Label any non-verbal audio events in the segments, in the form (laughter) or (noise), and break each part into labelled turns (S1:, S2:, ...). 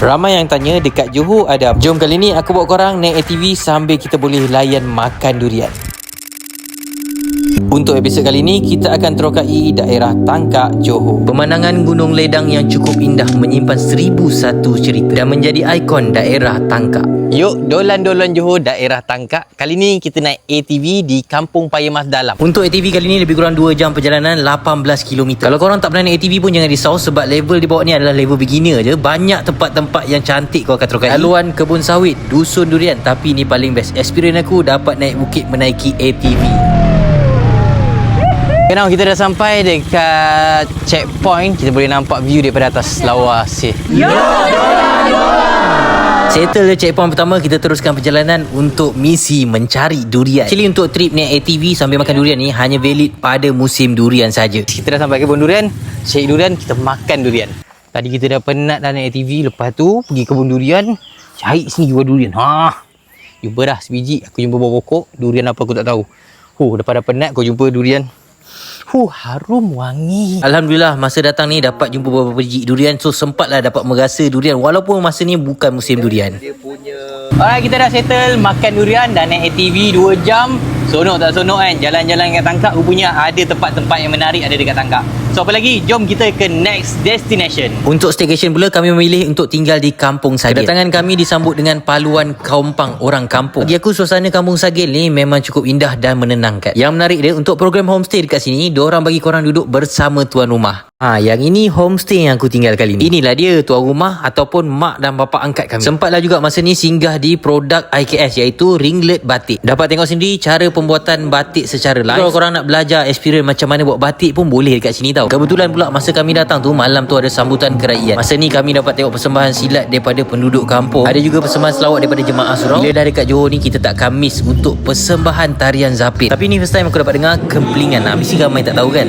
S1: Ramai yang tanya dekat Johor ada apa? Jom kali ni aku bawa korang naik ATV sambil kita boleh layan makan durian. Untuk episod kali ini, kita akan terokai daerah Tangkak, Johor. Pemandangan Gunung Ledang yang cukup indah menyimpan seribu satu cerita dan menjadi ikon daerah Tangkak. Yuk, dolan-dolan Johor daerah Tangkak. Kali ni kita naik ATV di Kampung Payemas Dalam. Untuk ATV kali ni lebih kurang 2 jam perjalanan 18 km. Kalau korang tak pernah naik ATV pun jangan risau sebab level di bawah ni adalah level beginner je. Banyak tempat-tempat yang cantik kau akan terokai. Haluan kebun sawit, dusun durian tapi ni paling best. Experience aku dapat naik bukit menaiki ATV. Okay, now kita dah sampai dekat checkpoint. Kita boleh nampak view daripada atas lawa sih. Settle je checkpoint pertama. Kita teruskan perjalanan Untuk misi mencari durian. Actually untuk trip naik ATV Sambil makan durian ni Hanya valid pada musim durian saja. Kita dah sampai kebun durian. Shake durian Kita makan durian. Tadi kita dah penat dah naik ATV Lepas tu Pergi kebun durian. Cari sini jual durian. Ha. Jumpa dah sebiji. Aku jumpa buah pokok. Durian apa aku tak tahu. Huh, dah penat kau jumpa durian Huh, harum wangi. Alhamdulillah masa datang ni dapat jumpa beberapa biji durian so sempatlah dapat merasa durian walaupun masa ni bukan musim durian. Dia punya Alright, kita dah settle makan durian dan naik ATV 2 jam. Sonok tak sonok kan? Jalan-jalan kat Tangkak rupanya ada tempat-tempat yang menarik ada dekat Tangkak. So apa lagi? Jom kita ke next destination. Untuk staycation pula kami memilih untuk tinggal di Kampung Sagil. Kedatangan kami disambut dengan paluan kaumpang orang kampung. Bagi aku suasana Kampung Sagil ni memang cukup indah dan menenangkan. Yang menarik dia untuk program homestay dekat sini, diorang bagi korang duduk bersama tuan rumah. Ha, yang ini homestay yang aku tinggal kali ni. Inilah dia tuan rumah ataupun mak dan bapa angkat kami. Sempatlah juga masa ni singgah di produk IKS iaitu ringlet batik. Dapat tengok sendiri cara pembuatan batik secara live. Kalau korang nak belajar experience macam mana buat batik pun boleh dekat sini tau. Kebetulan pula masa kami datang tu malam tu ada sambutan kerajaan. Masa ni kami dapat tengok persembahan silat daripada penduduk kampung. Ada juga persembahan selawat daripada jemaah surau. Bila dah dekat Johor ni kita tak miss untuk persembahan tarian zapit. Tapi ni first time aku dapat dengar kempelingan. Ha, mesti ramai tak tahu kan.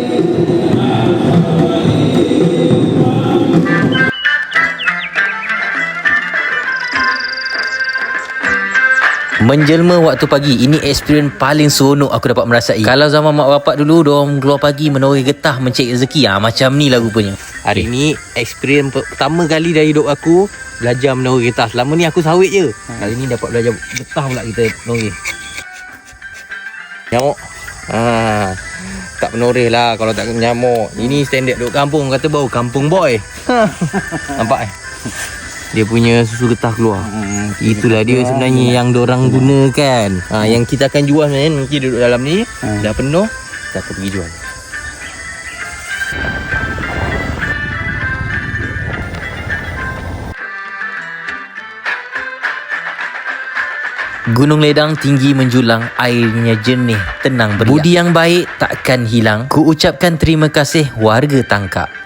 S1: Menjelma waktu pagi. Ini experience paling seronok aku dapat merasai. Kalau zaman mak bapak dulu Diorang keluar pagi menoreh getah mencari rezeki. Ha, Macam ni lah rupanya. Hari ni experience pertama kali dari hidup aku Belajar menoreh getah. Selama ni aku sawit je. Kali ni dapat belajar getah pula kita menoreh Nyamuk. Ha, Tak menoreh lah kalau tak nyamuk. Ini standard duduk kampung. Kata bau kampung boy. Ha. (laughs) Nampak eh dia punya susu getah keluar. Hmm, Itulah dia sebenarnya yang orang gunakan. Ha, yang kita akan jual sebenarnya nanti duduk dalam ni hmm. dah penuh kita akan pergi jual. Gunung Ledang tinggi menjulang, airnya jernih, tenang beriak. Budi yang baik takkan hilang. Ku ucapkan terima kasih warga Tangkak.